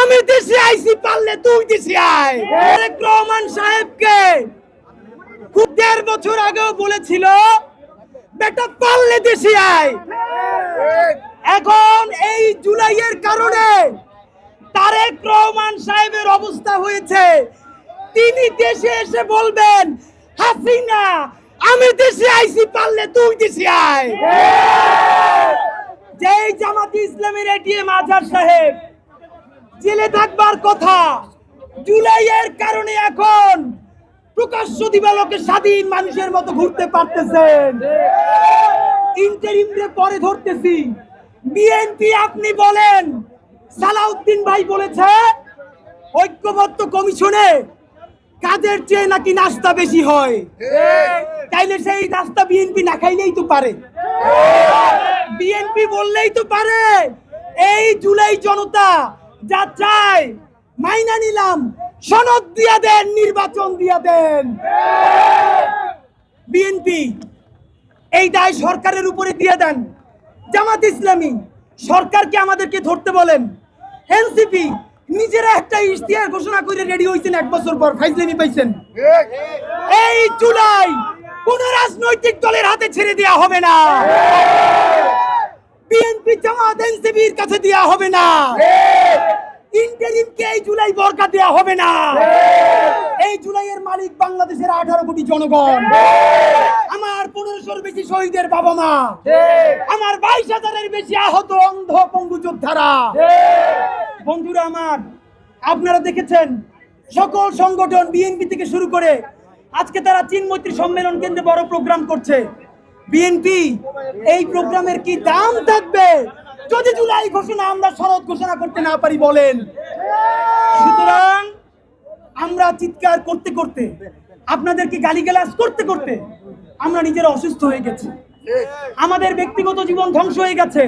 আমি দেশে আইছি, পারলে তুই দেশে আয়। রহমান সাহেবকে খুব দেড় বছর আগেও বলেছিল, বেটা, পারলে দেশে আয়। এখন এই জুলাইয়ের কারণে তারেক রহমান সাহেবের অবস্থা হয়েছে। তিনি দেশে এসে বলবেন, হাসিনা, আমি দেশে আইছি, পারলে তুই দেশে আয়। যেই জামাতি ইসলামের এটিএম আজহার সাহেব জেলে থাকবার কথা জুলাইয়ের কারণে এখন প্রকাশ্য দিবালোকে স্বাধীন মানুষের মতো ঘুরতে পারতেছেন। ইন্টারিমরে পরে ধরতেছি। বিএনপি আপনি বলেন সালাউদ্দিন ভাই বলেছে ঐক্যবদ্ধ কমিশনে কাজের চেয়ে নাকি নাস্তা বেশি হয়। তাইলে সেই নাস্তা বিএনপি না খাইলেই তো পারে। বিএনপি বললেই তো পারে। এই জুলাই জনতা যা চায়, মাইনা নিলাম, সনদ দিয়া দেন, নির্বাচন দিয়া দেন। বিএনপি, এই দায় সরকারের উপরে দিয়ে দেন। জামাত ইসলামী, সরকারকে আমাদেরকে ধরতে বলেন। এনসিপি, নিজেরা একটা ইশতেহার ঘোষণা করে রেডি হয়েছেন এক বছর পর। ফাইজলামি পাইছেন। এই জুলাই কোন রাজনৈতিক দলের হাতে ছেড়ে দেওয়া হবে না। জামাত কাছে হবে না। ইন্টারিমকে এই জুলাই বরকা হবে না। এই জুলাইয়ের মালিক বাংলাদেশের আঠারো কোটি জনগণ। আমার পনেরোশোর বেশি শহীদের বাবা মা। আমার বাইশ হাজারের বেশি আহত অন্ধ পঙ্গু যোদ্ধারা। বন্ধুরা আমার আপনারা দেখেছেন সকল সংগঠন বিএনপি থেকে শুরু করে আজকে তারা চীন মৈত্রী সম্মেলন কেন্দ্রে বড় প্রোগ্রাম করছে। বিএনপি, এই প্রোগ্রামের কি দাম থাকবে? যদি জুলাই ঘোষণা আমরা শরৎ ঘোষণা করতে না পারি বলেন। সুতরাং আমরা চিৎকার করতে করতে আপনাদেরকে গালিগালাজ করতে করতে আমরা নিজেরা অসুস্থ হয়ে গেছি। আমাদের ব্যক্তিগত জীবন ধ্বংস হয়ে গেছে।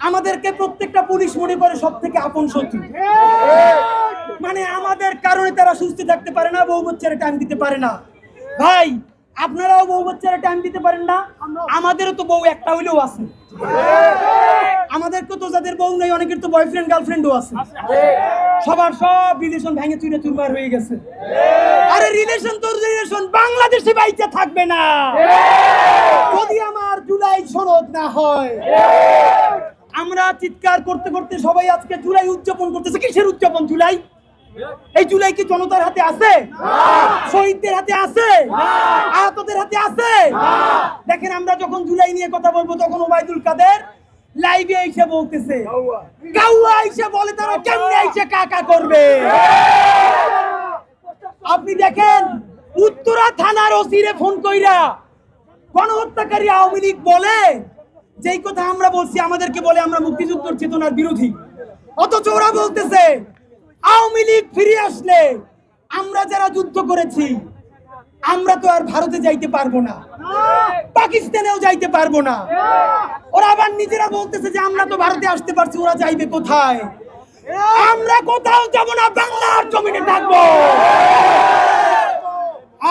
আমাদেরকে প্রত্যেকটা পুলিশ মনে করে সব থেকে আপন শত্রু। মানে আমাদের কারণে তারা সুস্থ থাকতে পারে না, বউ বাচ্চারা টাইম দিতে পারে না। ভাই আপনারাও বউ বাচ্চারা টাইম দিতে পারেন না, আমাদেরও তো বউ একটা হইলেও আছে। আমাদেরকে তো যাদের বউ নেই, অনেকের তো বয়ফ্রেন্ড গার্লফ্রেন্ডও আছে। সবার সব রিলেশন ভেঙে চুরে চুরমার হয়ে গেছে। আরে রিলেশন তোর রিলেশন বাংলাদেশে বাইচা থাকবে না। যদি আমার জুলাই সনদ না হয়, আমরা চিৎকার করতে করতে সবাই আজকে জুলাই উদযাপন করতেছে। কিসের উদযাপন জুলাই? এই জুলাই কি জনতার হাতে আছে? শহীদদের হাতে আছে? আহতদের হাতে আছে? দেখেন, আমরা যখন জুলাই নিয়ে কথা বলব, তখন ওবায়দুল কাদের লাইভে এসে বলতেছে এসে বলে তারা কেমনে এসে কাকা করবে? আপনি দেখেন, উত্তরা থানার ওসিরে ফোন কইরা গণহত্যাকারী আওয়ামী লীগ বলে, যেই কথা আমরা বলছি, আমাদেরকে বলে আমরা মুক্তিযুদ্ধের চেতনার বিরোধী। অথচ ওরা বলতেছে আওয়ামী লীগ ফিরে আসলে আমরা যারা যুদ্ধ করেছি, আমরা তো আর ভারতে যাইতে পারব না। পাকিস্তানেও যাইতে পারব না। ওরা আবার নিজেরা বলতেছে যে আমরা তো ভারতে আসতে পারছি, ওরা যাইবে কোথায়? আমরা কোথাও যাব না, বাংলার জমিনে থাকব।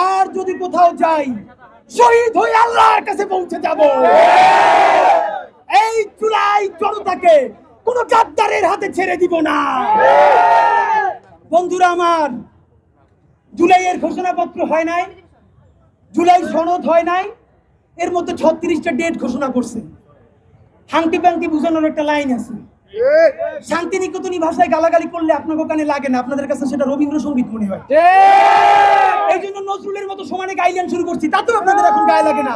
আর যদি কোথাও যাই, শহীদ হয়ে আল্লাহর কাছে পৌঁছে যাব। এই জুলাই জনতাকে কোন গাদ্দারের হাতে ছেড়ে দিব না। বন্ধুরা আমার জুলাইয়ের ঘোষণাপত্র হয় নাই জুলাই সনদ হয় নাই এর মধ্যে ছত্রিশটা ডেট ঘোষণা করছে। হাংটি পাংটি বুঝানোর একটা লাইন আছে। শান্তিনিকেতনী ভাষায় গালাগালি করলে আপনার কানে লাগে না আপনাদের কাছে সেটা রবীন্দ্রসঙ্গীত মনে হয়। এই জন্য নজরুলের মতো সমানে গাইলেন শুরু করছি তাতেও আপনাদের এখন গায়ে লাগে না।